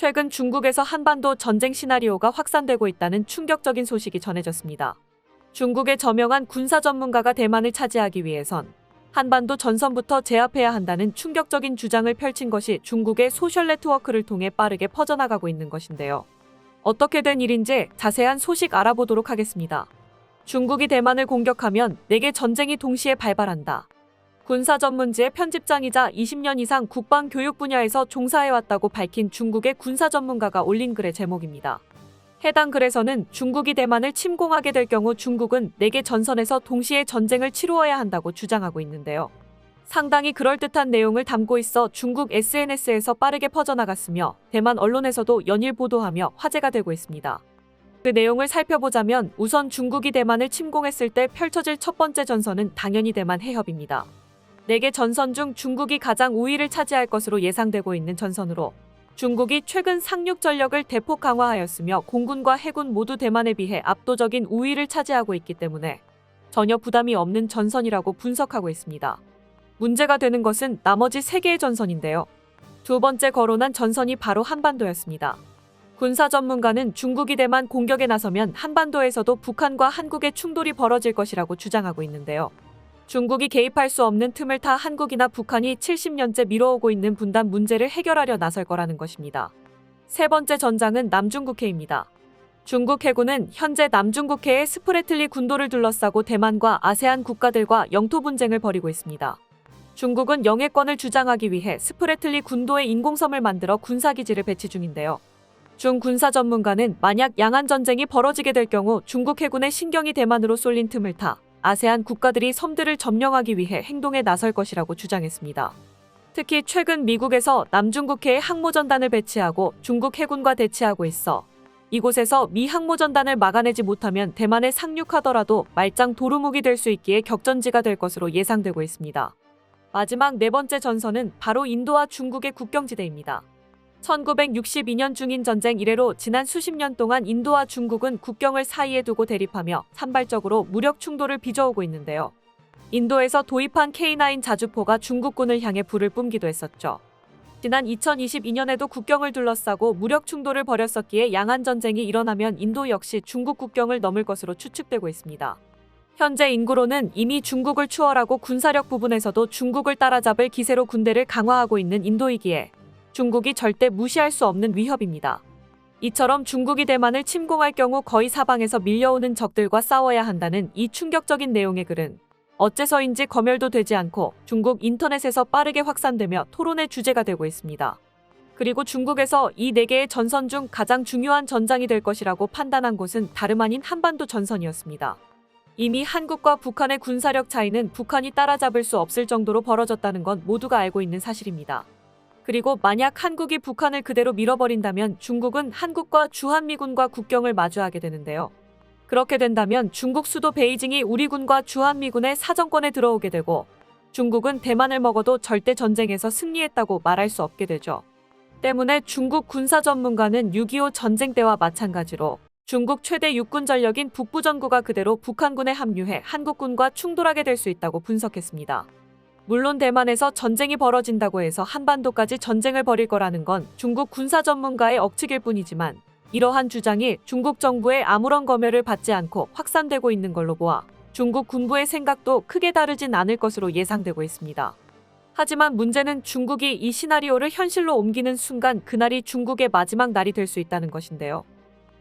최근 중국에서 한반도 전쟁 시나리오가 확산되고 있다는 충격적인 소식이 전해졌습니다. 중국의 저명한 군사 전문가가 대만을 차지하기 위해선 한반도 전선부터 제압해야 한다는 충격적인 주장을 펼친 것이 중국의 소셜 네트워크를 통해 빠르게 퍼져나가고 있는 것인데요. 어떻게 된 일인지 자세한 소식 알아보도록 하겠습니다. 중국이 대만을 공격하면 내게 전쟁이 동시에 발발한다. 군사 전문지의 편집장이자 20년 이상 국방 교육 분야에서 종사해왔다고 밝힌 중국의 군사 전문가가 올린 글의 제목입니다. 해당 글에서는 중국이 대만을 침공하게 될 경우 중국은 네개 전선에서 동시에 전쟁을 치루어야 한다고 주장하고 있는데요. 상당히 그럴듯한 내용을 담고 있어 중국 SNS에서 빠르게 퍼져나갔으며 대만 언론에서도 연일 보도하며 화제가 되고 있습니다. 그 내용을 살펴보자면 우선 중국이 대만을 침공했을 때 펼쳐질 첫 번째 전선은 당연히 대만 해협입니다. 4개 전선 중 중국이 가장 우위를 차지할 것으로 예상되고 있는 전선으로 중국이 최근 상륙 전력을 대폭 강화하였으며 공군과 해군 모두 대만에 비해 압도적인 우위를 차지하고 있기 때문에 전혀 부담이 없는 전선이라고 분석하고 있습니다. 문제가 되는 것은 나머지 3개의 전선인데요. 두 번째 거론한 전선이 바로 한반도였습니다. 군사 전문가는 중국이 대만 공격에 나서면 한반도에서도 북한과 한국의 충돌이 벌어질 것이라고 주장하고 있는데요. 중국이 개입할 수 없는 틈을 타 한국이나 북한이 70년째 미뤄오고 있는 분단 문제를 해결하려 나설 거라는 것입니다. 세 번째 전장은 남중국해입니다. 중국 해군은 현재 남중국해의 스프레틀리 군도를 둘러싸고 대만과 아세안 국가들과 영토 분쟁을 벌이고 있습니다. 중국은 영해권을 주장하기 위해 스프레틀리 군도에 인공섬을 만들어 군사기지를 배치 중인데요. 중 군사 전문가는 만약 양안 전쟁이 벌어지게 될 경우 중국 해군의 신경이 대만으로 쏠린 틈을 타 아세안 국가들이 섬들을 점령하기 위해 행동에 나설 것이라고 주장했습니다. 특히 최근 미국에서 남중국해에 항모전단을 배치하고 중국 해군과 대치하고 있어 이곳에서 미 항모전단을 막아내지 못하면 대만에 상륙하더라도 말짱 도루묵이 될 수 있기에 격전지가 될 것으로 예상되고 있습니다. 마지막 네 번째 전선은 바로 인도와 중국의 국경지대입니다. 1962년 중인 전쟁 이래로 지난 수십 년 동안 인도와 중국은 국경을 사이에 두고 대립하며 산발적으로 무력 충돌을 빚어오고 있는데요. 인도에서 도입한 K9 자주포가 중국군을 향해 불을 뿜기도 했었죠. 지난 2022년에도 국경을 둘러싸고 무력 충돌을 벌였었기에 양안 전쟁이 일어나면 인도 역시 중국 국경을 넘을 것으로 추측되고 있습니다. 현재 인구로는 이미 중국을 추월하고 군사력 부분에서도 중국을 따라잡을 기세로 군대를 강화하고 있는 인도이기에 중국이 절대 무시할 수 없는 위협입니다. 이처럼 중국이 대만을 침공할 경우 거의 사방에서 밀려오는 적들과 싸워야 한다는 이 충격적인 내용의 글은 어째서인지 검열도 되지 않고 중국 인터넷에서 빠르게 확산되며 토론의 주제가 되고 있습니다. 그리고 중국에서 이 네 개의 전선 중 가장 중요한 전장이 될 것이라고 판단한 곳은 다름 아닌 한반도 전선이었습니다. 이미 한국과 북한의 군사력 차이는 북한이 따라잡을 수 없을 정도로 벌어졌다는 건 모두가 알고 있는 사실입니다. 그리고 만약 한국이 북한을 그대로 밀어버린다면 중국은 한국과 주한미군과 국경을 마주하게 되는데요. 그렇게 된다면 중국 수도 베이징이 우리 군과 주한미군의 사정권에 들어오게 되고 중국은 대만을 먹어도 절대 전쟁에서 승리했다고 말할 수 없게 되죠. 때문에 중국 군사 전문가는 6.25 전쟁 때와 마찬가지로 중국 최대 육군 전력인 북부전구가 그대로 북한군에 합류해 한국군과 충돌하게 될 수 있다고 분석했습니다. 물론 대만에서 전쟁이 벌어진다고 해서 한반도까지 전쟁을 벌일 거라는 건 중국 군사 전문가의 억측일 뿐이지만 이러한 주장이 중국 정부의 아무런 검열을 받지 않고 확산되고 있는 걸로 보아 중국 군부의 생각도 크게 다르진 않을 것으로 예상되고 있습니다. 하지만 문제는 중국이 이 시나리오를 현실로 옮기는 순간 그날이 중국의 마지막 날이 될 수 있다는 것인데요.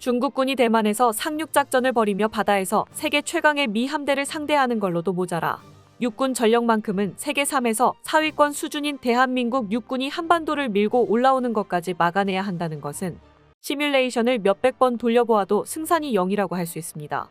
중국군이 대만에서 상륙작전을 벌이며 바다에서 세계 최강의 미 함대를 상대하는 걸로도 모자라 육군 전력만큼은 세계 3에서 4위권 수준인 대한민국 육군이 한반도를 밀고 올라오는 것까지 막아내야 한다는 것은 시뮬레이션을 몇백 번 돌려보아도 승산이 0이라고 할 수 있습니다.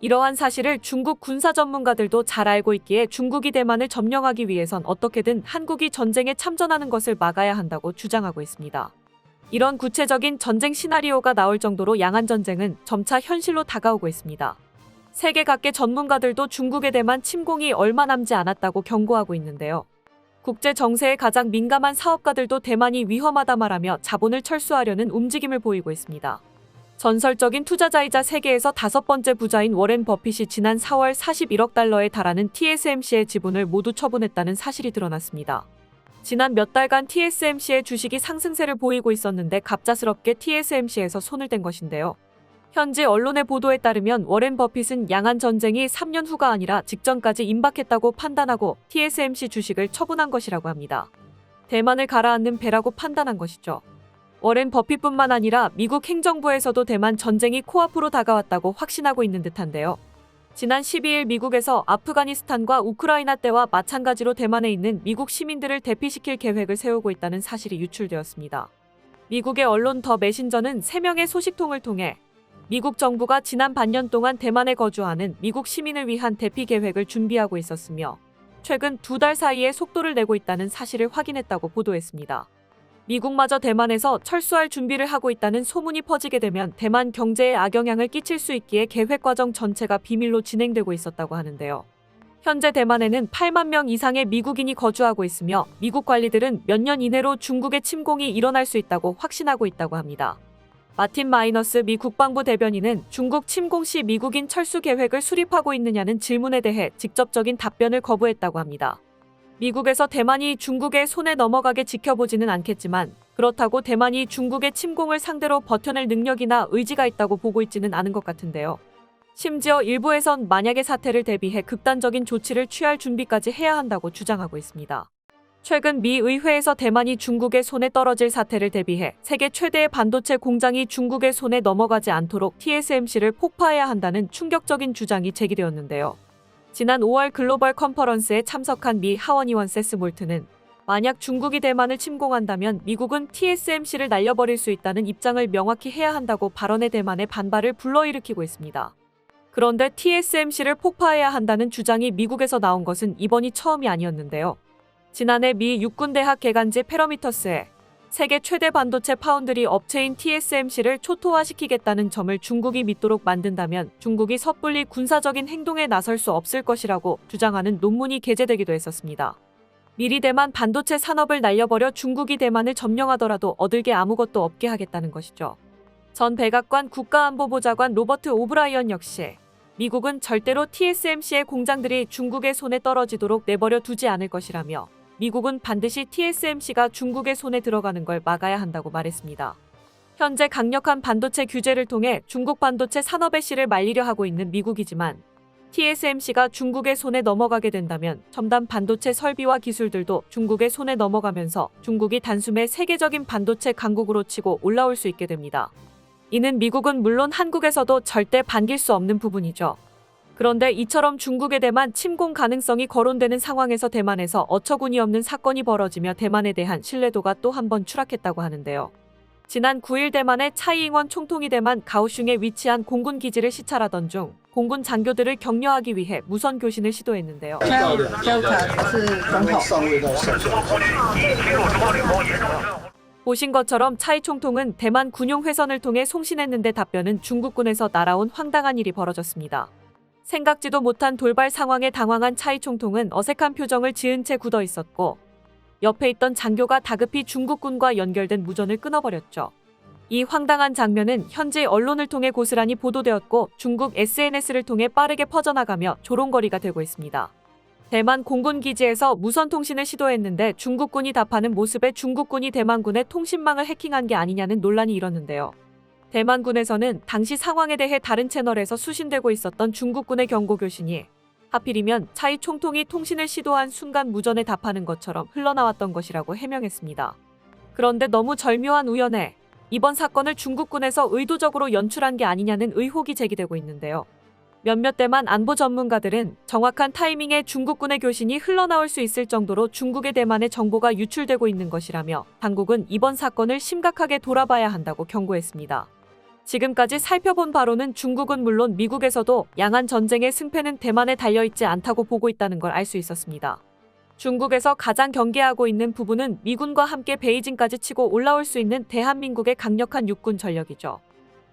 이러한 사실을 중국 군사 전문가들도 잘 알고 있기에 중국이 대만을 점령하기 위해선 어떻게든 한국이 전쟁에 참전하는 것을 막아야 한다고 주장하고 있습니다. 이런 구체적인 전쟁 시나리오가 나올 정도로 양안 전쟁은 점차 현실로 다가오고 있습니다. 세계 각계 전문가들도 중국에 대한 침공이 얼마 남지 않았다고 경고하고 있는데요. 국제 정세에 가장 민감한 사업가들도 대만이 위험하다 말하며 자본을 철수하려는 움직임을 보이고 있습니다. 전설적인 투자자이자 세계에서 다섯 번째 부자인 워렌 버핏이 지난 4월 41억 달러에 달하는 TSMC의 지분을 모두 처분했다는 사실이 드러났습니다. 지난 몇 달간 TSMC의 주식이 상승세를 보이고 있었는데 갑작스럽게 TSMC에서 손을 댄 것인데요. 현지 언론의 보도에 따르면 워렌 버핏은 양안 전쟁이 3년 후가 아니라 직전까지 임박했다고 판단하고 TSMC 주식을 처분한 것이라고 합니다. 대만을 가라앉는 배라고 판단한 것이죠. 워렌 버핏뿐만 아니라 미국 행정부에서도 대만 전쟁이 코앞으로 다가왔다고 확신하고 있는 듯한데요. 지난 12일 미국에서 아프가니스탄과 우크라이나 때와 마찬가지로 대만에 있는 미국 시민들을 대피시킬 계획을 세우고 있다는 사실이 유출되었습니다. 미국의 언론 더 메신저는 3명의 소식통을 통해 미국 정부가 지난 반년 동안 대만에 거주하는 미국 시민을 위한 대피 계획을 준비하고 있었으며 최근 두 달 사이에 속도를 내고 있다는 사실을 확인했다고 보도했습니다. 미국마저 대만에서 철수할 준비를 하고 있다는 소문이 퍼지게 되면 대만 경제에 악영향을 끼칠 수 있기에 계획 과정 전체가 비밀로 진행되고 있었다고 하는데요. 현재 대만에는 8만 명 이상의 미국인이 거주하고 있으며 미국 관리들은 몇 년 이내로 중국의 침공이 일어날 수 있다고 확신하고 있다고 합니다. 마틴 마이너스 미 국방부 대변인은 중국 침공 시 미국인 철수 계획을 수립하고 있느냐는 질문에 대해 직접적인 답변을 거부했다고 합니다. 미국에서 대만이 중국의 손에 넘어가게 지켜보지는 않겠지만 그렇다고 대만이 중국의 침공을 상대로 버텨낼 능력이나 의지가 있다고 보고 있지는 않은 것 같은데요. 심지어 일부에선 만약의 사태를 대비해 극단적인 조치를 취할 준비까지 해야 한다고 주장하고 있습니다. 최근 미 의회에서 대만이 중국의 손에 떨어질 사태를 대비해 세계 최대의 반도체 공장이 중국의 손에 넘어가지 않도록 TSMC를 폭파해야 한다는 충격적인 주장이 제기되었는데요. 지난 5월 글로벌 컨퍼런스에 참석한 미 하원의원 세스 몰트는 만약 중국이 대만을 침공한다면 미국은 TSMC를 날려버릴 수 있다는 입장을 명확히 해야 한다고 발언해 대만의 반발을 불러일으키고 있습니다. 그런데 TSMC를 폭파해야 한다는 주장이 미국에서 나온 것은 이번이 처음이 아니었는데요. 지난해 미 육군대학 개간지 페러미터스에 세계 최대 반도체 파운드리 업체인 TSMC를 초토화시키겠다는 점을 중국이 믿도록 만든다면 중국이 섣불리 군사적인 행동에 나설 수 없을 것이라고 주장하는 논문이 게재되기도 했었습니다. 미리 대만 반도체 산업을 날려버려 중국이 대만을 점령하더라도 얻을 게 아무것도 없게 하겠다는 것이죠. 전 백악관 국가안보보좌관 로버트 오브라이언 역시 미국은 절대로 TSMC의 공장들이 중국의 손에 떨어지도록 내버려 두지 않을 것이라며 미국은 반드시 TSMC가 중국의 손에 들어가는 걸 막아야 한다고 말했습니다. 현재 강력한 반도체 규제를 통해 중국 반도체 산업의 씨를 말리려 하고 있는 미국이지만 TSMC가 중국의 손에 넘어가게 된다면 첨단 반도체 설비와 기술들도 중국의 손에 넘어가면서 중국이 단숨에 세계적인 반도체 강국으로 치고 올라올 수 있게 됩니다. 이는 미국은 물론 한국에서도 절대 반길 수 없는 부분이죠. 그런데 이처럼 중국에 대만 침공 가능성이 거론되는 상황에서 대만에서 어처구니없는 사건이 벌어지며 대만에 대한 신뢰도가 또 한 번 추락했다고 하는데요. 지난 9일 대만의 차이잉원 총통이 대만 가오슝에 위치한 공군 기지를 시찰하던 중 공군 장교들을 격려하기 위해 무선 교신을 시도했는데요. 보신 것처럼 차이 총통은 대만 군용 회선을 통해 송신했는데 답변은 중국군에서 날아온 황당한 일이 벌어졌습니다. 생각지도 못한 돌발 상황에 당황한 차이 총통은 어색한 표정을 지은 채 굳어 있었고 옆에 있던 장교가 다급히 중국군과 연결된 무전을 끊어버렸죠. 이 황당한 장면은 현지 언론을 통해 고스란히 보도되었고 중국 SNS를 통해 빠르게 퍼져나가며 조롱거리가 되고 있습니다. 대만 공군 기지에서 무선 통신을 시도했는데 중국군이 답하는 모습에 중국군이 대만군의 통신망을 해킹한 게 아니냐는 논란이 일었는데요. 대만군에서는 당시 상황에 대해 다른 채널에서 수신되고 있었던 중국군의 경고 교신이 하필이면 차이 총통이 통신을 시도한 순간 무전에 답하는 것처럼 흘러나왔던 것이라고 해명했습니다. 그런데 너무 절묘한 우연에 이번 사건을 중국군에서 의도적으로 연출한 게 아니냐는 의혹이 제기되고 있는데요. 몇몇 대만 안보 전문가들은 정확한 타이밍에 중국군의 교신이 흘러나올 수 있을 정도로 중국의 대만의 정보가 유출되고 있는 것이라며 당국은 이번 사건을 심각하게 돌아봐야 한다고 경고했습니다. 지금까지 살펴본 바로는 중국은 물론 미국에서도 양안 전쟁의 승패는 대만에 달려있지 않다고 보고 있다는 걸 알 수 있었습니다. 중국에서 가장 경계하고 있는 부분은 미군과 함께 베이징까지 치고 올라올 수 있는 대한민국의 강력한 육군 전력이죠.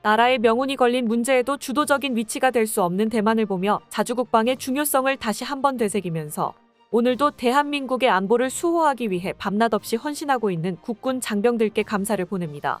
나라의 명운이 걸린 문제에도 주도적인 위치가 될 수 없는 대만을 보며 자주국방의 중요성을 다시 한번 되새기면서 오늘도 대한민국의 안보를 수호하기 위해 밤낮 없이 헌신하고 있는 국군 장병들께 감사를 보냅니다.